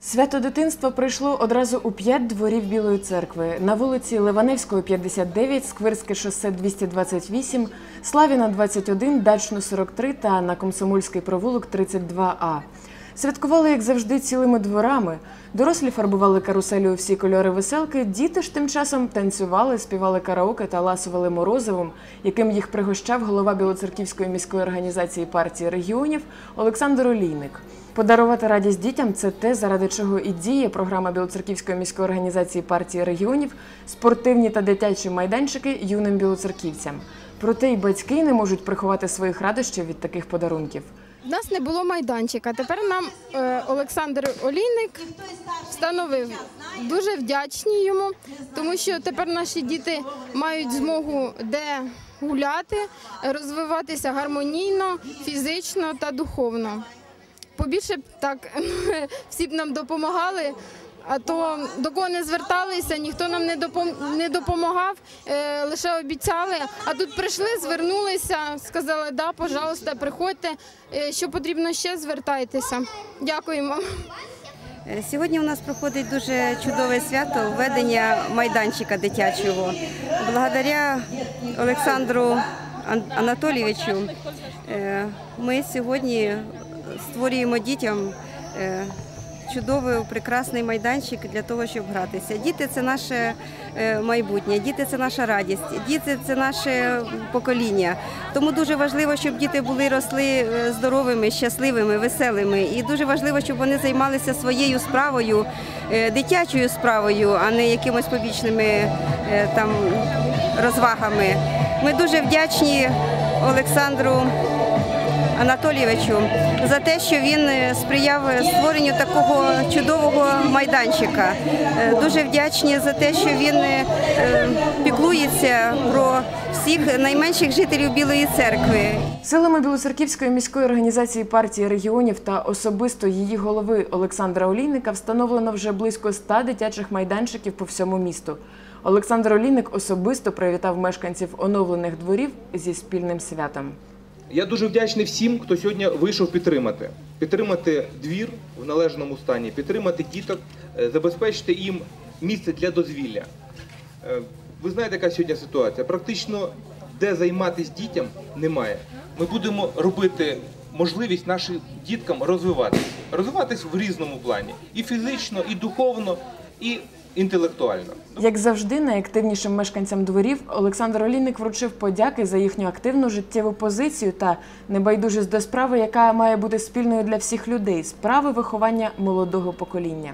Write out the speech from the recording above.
Свято дитинства прийшло одразу у п'ять дворів Білої церкви на вулиці Ливаневського, 59, Скверське шосе 228, Славіна 21, Дачну 43 та на Комсомольський провулок 32А. Святкували, як завжди, цілими дворами. Дорослі фарбували каруселі у всі кольори веселки, діти ж тим часом танцювали, співали караоке та ласували морозивом, яким їх пригощав голова Білоцерківської міської організації партії регіонів Олександр Олійник. Подарувати радість дітям це те, заради чого і діє програма Білоцерківської міської організації партії регіонів, спортивні та дитячі майданчики юним білоцерківцям. Проте й батьки не можуть приховати своїх радощів від таких подарунків. У нас не було майданчика. Тепер нам е, Олександр Олійник встановив. Дуже вдячні йому, тому що тепер наші діти мають змогу де гуляти, розвиватися гармонійно, фізично та духовно. Побільше б так всі б нам допомагали. А то до кого не зверталися, ніхто нам не допом- не допомагав, е, лише обіцяли. А тут прийшли, звернулися, сказали, да, пожалуйста, приходьте. Е, що потрібно ще, звертайтеся. Дякуємо. Е, Сьогодні у нас проходить дуже чудове свято введення майданчика дитячого. Благодаря Олександру Анатолійовичу ми сьогодні створюємо дітям чудовий, прекрасний майданчик для того, щоб гратися. Діти це наше е, майбутнє, діти це наша радість, діти це наше покоління. Тому дуже важливо, щоб діти були росли е, здоровими, щасливими, веселими. І дуже важливо, щоб вони займалися своєю справою, е, дитячою справою, а не якимось побічними там розвагами. Ми дуже вдячні Олександру. Анатолійовичу за те, що він е, сприяв створенню такого чудового майданчика. Е, Дуже вдячні за те, що він е, е, піклується про всіх найменших жителів Білої церкви. Силами Білоцерківської міської організації партії регіонів та особисто її голови Олександра Олійника встановлено вже близько 100 дитячих майданчиків по всьому місту. Олександр Олійник особисто привітав мешканців оновлених дворів зі спільним святом. Я дуже вдячний всім, хто сьогодні вийшов підтримати. Підтримати двір в належному стані, підтримати діток, е, забезпечити їм місце для дозвілля. Е, Ви знаєте, яка сьогодні ситуація? Практично де займатися дітям немає. Ми будемо робити можливість нашим діткам розвиватися. Розвиватись в різному плані. І фізично, і духовно, і інтелектуально. Як завжди, найактивнішим мешканцям дворів Олександр Олійник вручив подяки за їхню активну життєву позицію та небайдужість до справи, яка має бути спільною для всіх людей справи виховання молодого покоління.